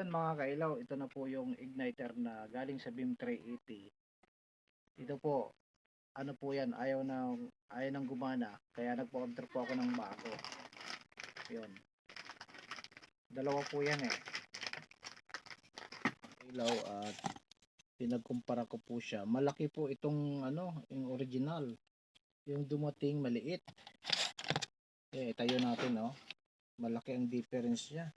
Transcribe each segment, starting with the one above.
Ayan mga kailaw, ito na po yung igniter na galing sa BIM 380. Ito po, ano po yan, ayaw na ayaw nang gumana, kaya nagpa-order po ako ng bago. Yun. Dalawa po yan eh. Ilaw at pinagkumpara ko po siya. Malaki po itong ano, yung original. Yung dumating maliit. Eh, tayo natin oh. Malaki ang difference niya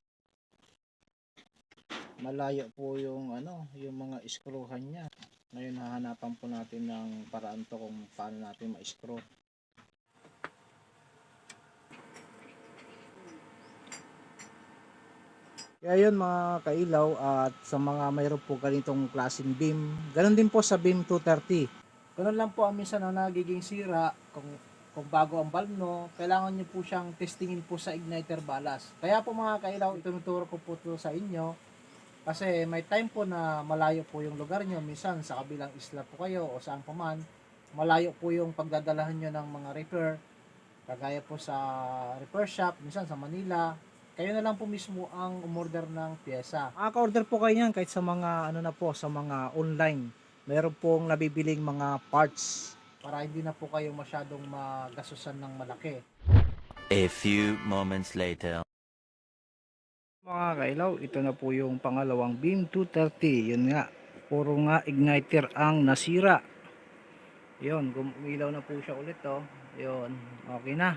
malayo po yung ano, yung mga screwhan niya. Ngayon hahanapan po natin ng paraan to kung paano natin ma-screw. Kaya yun mga kailaw at sa mga mayroon po ganitong klaseng beam, ganun din po sa beam 230. Ganun lang po ang minsan na nagiging sira kung kung bago ang valve no, kailangan nyo po siyang testingin po sa igniter balas. Kaya po mga kailaw, itinuturo ko po to sa inyo kasi may time po na malayo po yung lugar nyo, minsan sa kabilang isla po kayo o saan pa man, malayo po yung pagdadalahan nyo ng mga repair, kagaya po sa repair shop, minsan sa Manila, kayo na lang po mismo ang umorder ng pyesa. Makaka-order po kayo yan kahit sa mga ano na po, sa mga online. Meron pong nabibiling mga parts para hindi na po kayo masyadong magasusan ng malaki. A few moments later. Mga kailaw, ito na po yung pangalawang beam 230. Yun nga, puro nga igniter ang nasira. Yun, gumilaw na po siya ulit oh. Yun, okay na.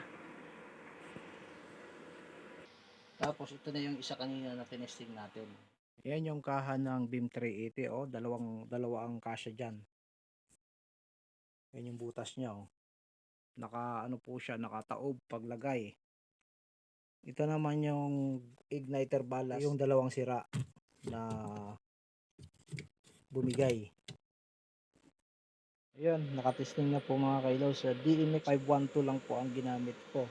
Tapos ito na yung isa kanina na tinesting natin. Yan yung kaha ng beam 380 oh, dalawang dalawa ang kasya diyan. Yan yung butas niya oh. Naka ano po siya, nakataob paglagay. Ito naman yung igniter balas, yung dalawang sira na bumigay. Ayan, nakatesting na po mga kailaw sa DMX 512 lang po ang ginamit ko.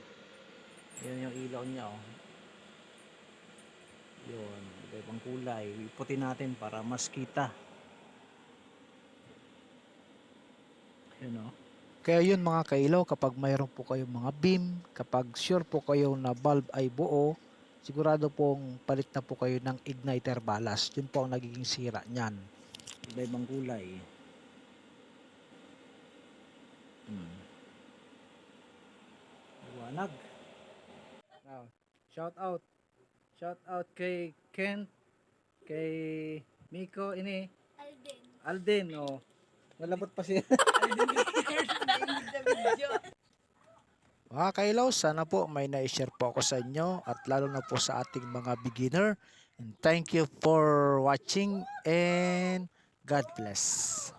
Ayan yung ilaw niya oh. Yun, iba-ibang kulay. Iputi natin para mas kita. Ayan oh. Kaya yun mga kailaw, kapag mayroon po kayong mga beam, kapag sure po kayo na bulb ay buo, sigurado pong palit na po kayo ng igniter balas. Yun po ang nagiging sira niyan. Iba-ibang kulay. Hmm. Liwanag. Now, shout out. Shout out kay Ken, kay Miko, ini, Alden. Alden, oh. Malabot pa siya. Mga kailaw, sana po may na-share po ako sa inyo at lalo na po sa ating mga beginner. And thank you for watching and God bless.